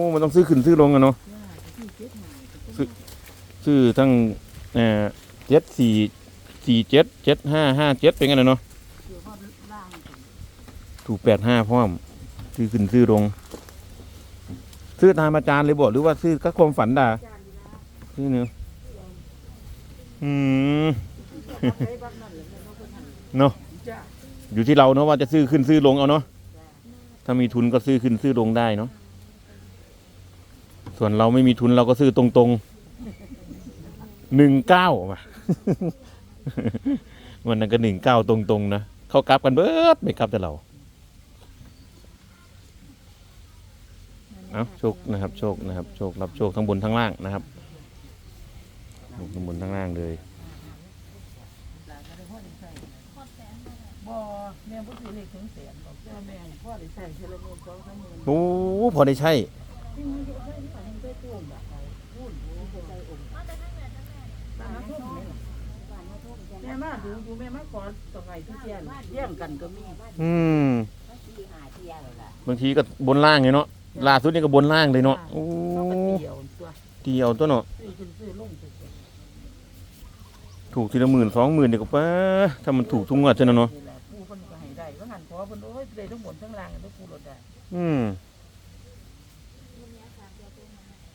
อ้มันต้องซื้อขึ้นซื้อลงอะเนาะซื้อซื้อทั้งเอ่อเจ็ดสี่สี่เจ็ดเจ็ดห้าห้าเจ็ดเป็นไงเนาะถูกแปดห้าพร้อม ซื้อขึ้นซื้อลง ซื้อตามอาจารย์เลยบอกหรือว่าซื้อก็ความฝันด่าซื้อเนื้ออืมเนาะอยู่ที่เราเนาะว่าจะซื้อขึ้นซื้อลงเอาเนาะถ้ามีทุนก็ซื้อขึ้นซื้อลงได้เนาะ ส่วนเราไม่มีทุนเราก็ซื้อตรงๆหนึ่งเก้าว่ะวันนั้นก็หนึ่งเก้าตรงๆนะเขากลับกันเบิดไม่กลับแต่เราเอาโชคนะครับโชคนะครับโชครับโชคทั้งบนทั้งล่างนะครับทั้งบนทั้งล่างเลยบ่แม่บ่ซื้พอได้ใช้เทอละหมื่นสองสามหมื่นโอ้พอได้ใช่ที่มันจะใช้ที่มันได้ตู้แบบไหนพูดพูดใจองค์บ้านน้ำท่วมนี่ล่ะแม่มาดูดูแม่มาขอตรงไหนที่เทียนแย่งกันก็มีอืมบางทีก็บนล่างเลยเนาะล่าสุดนี่ก็บนล่างเลยเนาะโอ้เขาก็เดียวตัวเดียวตัวเนาะซื้อขึ้นซื้อลงตัวถูกทีละหมื่นสองหมื่นเดียวก็ป้าถ้ามันถูกทุกงวดใช่ไหมเนาะนี่แหละผู้คนก็ให้ได้ว่างั้นขอเพิ่นโอ้ยได้ทั้งหมดทั้งล่างกันทุกผู้รถได้ อืม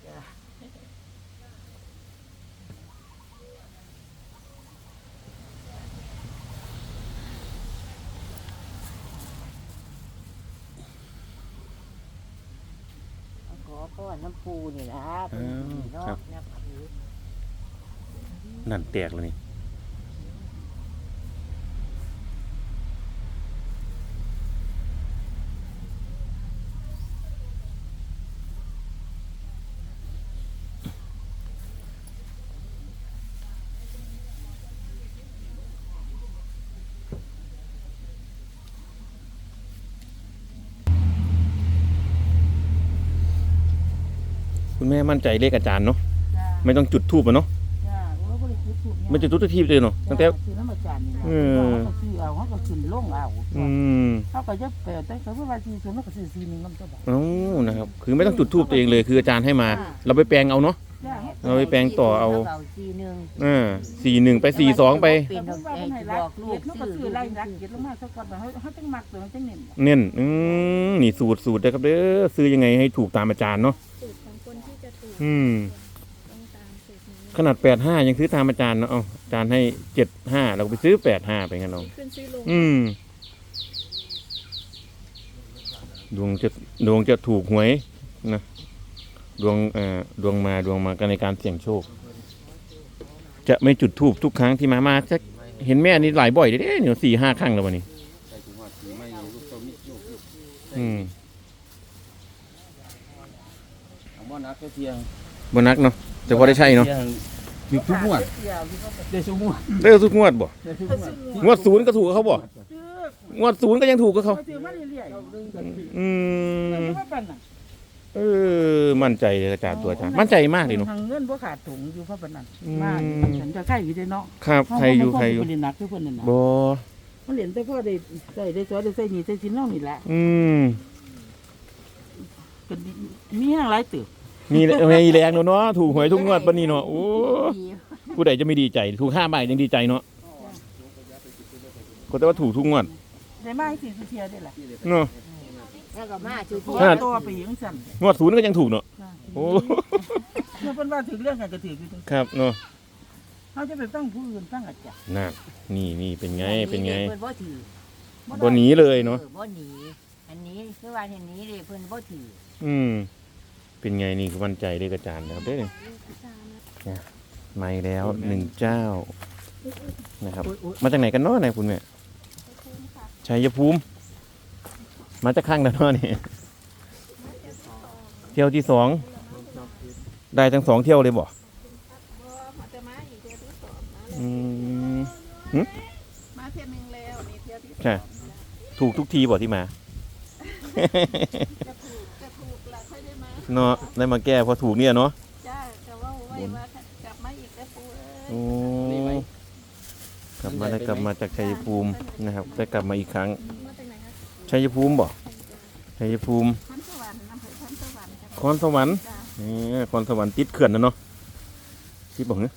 จ้ะ ขอ พ่อน้ำปูนี่ล่ะเป็นผีเนาะนับถือนั่นแตกแล้วนี่ คุณแม่มั่นใจเลขอาจารย์เนาะจ้าไม่ต้องจุดทูบอะเนาะจ้าโอ้ยบ่ได้คิดถูกไม่จุดทุกทีเลยเนาะตั้งแต่ ซื้อน้ำอาจารย์นี่นะอืมเขาก็ซื้อเอาเขาก็ขึ้นลงเอาอืมเขาก็จะเปิดแต่เขาเพื่อว่าซีศูนย์เขาก็ซื้อซีหนึงมันก็บอกเอ้านะครับคือไม่ต้องจุดทูบตัวเองเลยคืออาจารย์ให้มาเราไปแปลงเอาเนาะ จ้าเราไปแปลงต่อเอาเอาซีหนึ่งอ่าสี่หนึ่งไปสี่สองไปเป็นเขาเอาว่าไอ้ให้ที่รับกอกลูเก็กบเขาก็ซื้อซื้อไล่รักเก็บลงมาสักก่อนเขาเขาจังมักตัวมันจังเน้นเน้นอืมนี่สูตรสูตรนะครับเด้อซื้อยังไงให้ถูกตามอาจารย์เนาะ อืม ต้องตามสูตรนี้ขนาดแปดห้ายังซื้อตามอาจารย์เนาะเอาอาจารย์ให้เจ็ดห้าเราก็ไปซื้อแปดห้าไปงั้นเนาะขึ้นซื้อลงอืม ดวงจะดวงจะถูกหวยนะ ดวงเอ่อดวงมาดวงมากันในการเสี่ยงโชค จะไม่จุดทูบทุกครั้งที่มามาจะเห็นแม่นี่หลายบ่อยเด้เนี่ยสี่ห้าครั้งแล้ววันนี้อืมผมว่า นักก็เพียงบนักเนาะแต่พอได้ใช่เนาะอยู่ทุกงวดเที่ยวที่เขาไปได้ทุกงวดได้ทุกงวดบ่ได้ทุกงวดงวดศูนย์ก็ถูกกับเขาบ่ซื้องวดศูนย์ก็ยังถูกกับเขาเขาซื้อมาเรื่อยๆอืมแต่ว่าปันน่ะเออมั่นใจเลยอาจารย์ตัวอาจารย์มั่นใจมากเลยเนาะทางเงินบ่ขาดถุงอยู่เพราะปานนั้นอืมมาฉันจะใกล้อยู่ได้เนาะครับใครอยู่ใครอยู่เฮาบ่ได้หนักคือเพิ่นนั่นน่ะบ่มันเหรียญแต่พ่อได้ใส่ได้ซอยได้ใส่หนี่ใส่สินน้องนี่แหละอืมก็มีหยังหลายตึก มีมีแรงเนาะเนาะถูกหวยทุกงวดปานนี้เนาะโอ้ผู้ใดจะไม่ดีใจ ถูกห้าใบยังดีใจเนาะก็แต่ว่าถูกทุกงวดได้มาให้สิเที่ยวได้ล่ะเนาะแล้วก็มาจุดเพราะขนาว่าดตัวไปยังสั่นงวดศูนย์ก็ยังถูกเนาะโอ้เมื่อเพิ่นว่าถึงเรื่องกันก็ถืออยู่ตรงครับเนาะเขาจะไปฟังผู้อื่นฟังอาจารย์น่ะนี่นี่เป็นไงเป็นไงเพิ่นบ่ถือบนหนีเลยเนาะออบ่หนีอันนี้คือว่าอันนี้เลยเพิ่นบ่ถืออืม เป็นไงนี่คือมั่นใจได้กระจานนะครับเด้ออาจารย์นะมาอีกแล้วหนึ่งเจ้านะครับ มาจากไหนกันเนาะนายคุณแม่ขอบคุณค่ะชัยภูมิ มาจากข้างแล้วเนาะนี่เที่ยวที่สองได้ทั้งสองเที่ยวเลยบ่บ่มาจะมาอีกเที่ยวที่สองนะอืมมาเที่ยวหนึงแล้วนี่เที่ยวที่สองใช่ถูกทุกทีบ่ที่มา เนาะได้มาแก้พอถูกเนี่ยเนาะจ้าจะว่าไว้ว่ากลับมาอีกแล้วปูเอ้ยโอ้กลับมาได้กลับมาจากชัยภูมินะครับ ได้กลับมาอีกครั้งมาจากไหนคะชัยภูมิบ่ชัยภูมิพันสวรรค์อำเภอพันสวรรค์จ้ะคอนสวรรค์นี่คอนสวรรค์ติดเขื่อนนะเนาะติดบอกเนี่ย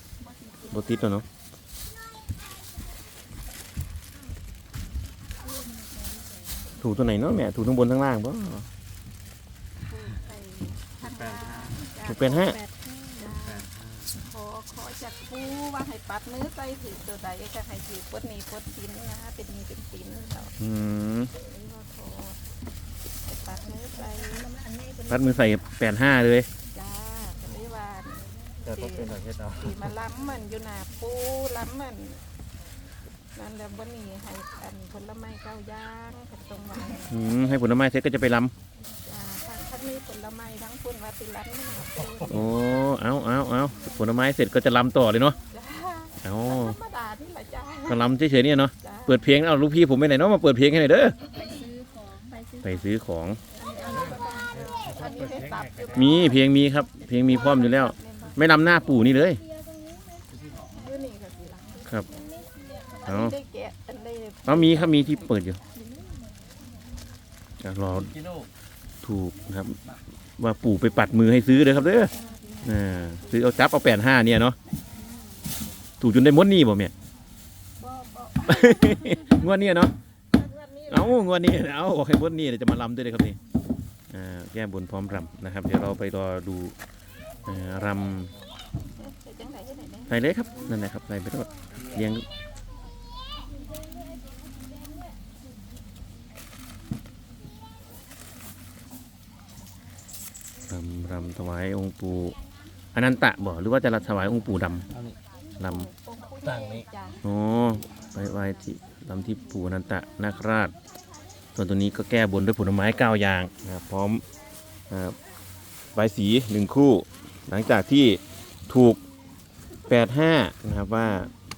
บ่ติดแล้วเนาะถูตัวไหนเนาะแม่ถูทั้งบนทั้งล่างบ่ ถูกเป็นห้าขอขอจากปูว่าให้ปัดมือใส่ถือตัวใดจะให้ถือปดหนี้ปดสินนะเป็นหนี้เป็นสินเราอืมหรือว่าขอให้ปัดมือใส่พัดมือใส่แปดห้าเลยจ้าก็เลยว่าจะต้องเป็นอะไรเจ้าสีมาล้ำมันอยู่หน้าปูล้ำมันนั่นแหละวันนี้ให้อันผลไม้เก้าย่างกับตรงวันอืมให้ผลไม้เสร็จก็จะไปลจ้าถ้าถ้ามีผลไม้ทั้งคุณว่าติล้ำไม่หนาปูำโอ้เอาเอาเอาผลไม้เสร็จก็จะลำต่อเลยเนาะจ้าเอาธรรมดาที่ละจ้าก็ลำเฉยๆเนี่ยเนาะจ้าเปิดเพลงเอาลูกพี่ผมไปไหนเนาะมาเปิดเพลงให้หน่อยเด้อไปซื้อของไปซื้อไปซื้อของอันนี้ให้ตับอยู่มีเพลงมีครับ เพลงมีพร้อมอยู่แล้ว ไม่ลำหน้าปู่นี่เลยอยู่นี่ก็สิล้ำครับอันเอานี้ได้แกะอันได้เอามีครับมีที่เปิดอยู่อะรอกิโล ถูกนะครับ ว่าปู่ไปปัดมือให้ซื้อเลยครับเด้ออ่าซื้อเอาจับเอาแปดห้าเนี่ยเนาะถูกจนได้มดหนี่บ่เมียบ่บ่งวดเนี้ยเนาะวันนี้เอางวดนี้เอาบอกให้มดหนี่เดี๋ยวจะมาลำด้วยเลยครับนี่อ่าแก้บนพร้อมรำนะครับ เดี๋ยวเราไปรอดูอ่ารำไปจังไหนที่ไหนเนี่ยใส่เลยครับนั่นแหละครับใส่ไปทั้งหมดเลี้ยงรำรำ ถวายองค์ปู่อนันตะบ่หรือว่าจะถวายองค์ปู่ดเอานี่ำลองค์ผู้ใหญ่จ้าำโอ้ไปไหว้ที่ลำที่ปู่อนันตะนาคราช ส่วนตัวนี้ก็แก้บนด้วยผลไม้เก้าอย่างนะครับพร้อมอ่าใบายสีหนึ่งคู่ หลังจากที่ถูก 85 นะครับว่า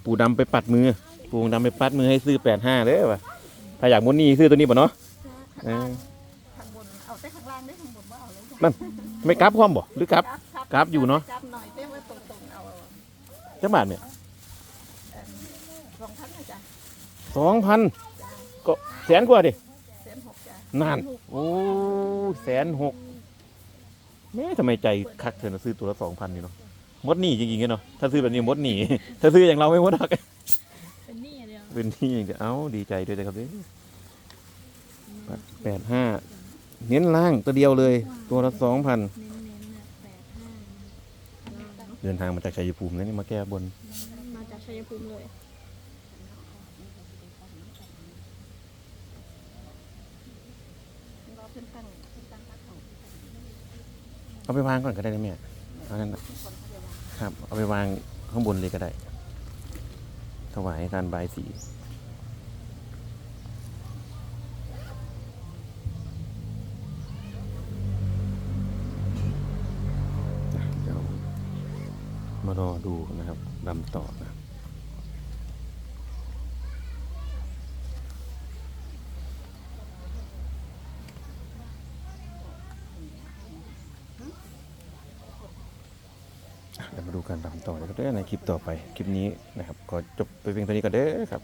ปู่ดำไปปัดมือ ปู่ดำไปปัดมือให้ซื้อ 85เลยว่ะถ้าอยากมุนนี่ซื้อตัวนี้ป่ะเนาะ เออ ข้างบนเอาแต่ข้างล่างได้ข้างบนว่าเอาเลยจ้ะนั่น ไม่กลับความบ่หรือกลับ กราฟอยู่เนอะ กราฟหน่อยเต้ว่าตรงๆเอาจังบาทเนี่ยสองพันนะจ้ะสองพันก็แสนกว่าดิเส้นหกจ้ะนั่นโอ้แสนหกแม่ทำไมใจคักเธอนะซื้อตัวละสองพันนี่เนาะมดหนีจริงๆเนาะถ้าซื้อแบบนี้มดหนีถ้าซื้ออย่างเราไม่มดหรอกเป็นหนี้เดียวเป็นที่อย่างเดียวเอ้าดีใจด้วยนะครับเด้แปดห้า เน้นล่างตัวเดียวเลย ตัวละสองพันเน้นๆน่ะแปดห้าเดินทางมาจากชัยภูมินะนี่มาแก้บน มาจากชัยภูมิเลยรอเพิ่นตั้งเพิ่นตั้งพักของเอาไปวางก่อนก็ได้นะแม่เอานั่นน่ะครับ เอาไปวางข้างบนเลยก็ได้ ถวายการบายสีารอดูนะครับลำต่อนะเดี๋ยวมาดูการทำต่อเลยก็ได้ในคลิปต่อไป คลิปนี้นะครับ ก็จบไปเพียงเท่านี้ก็เด้อครับ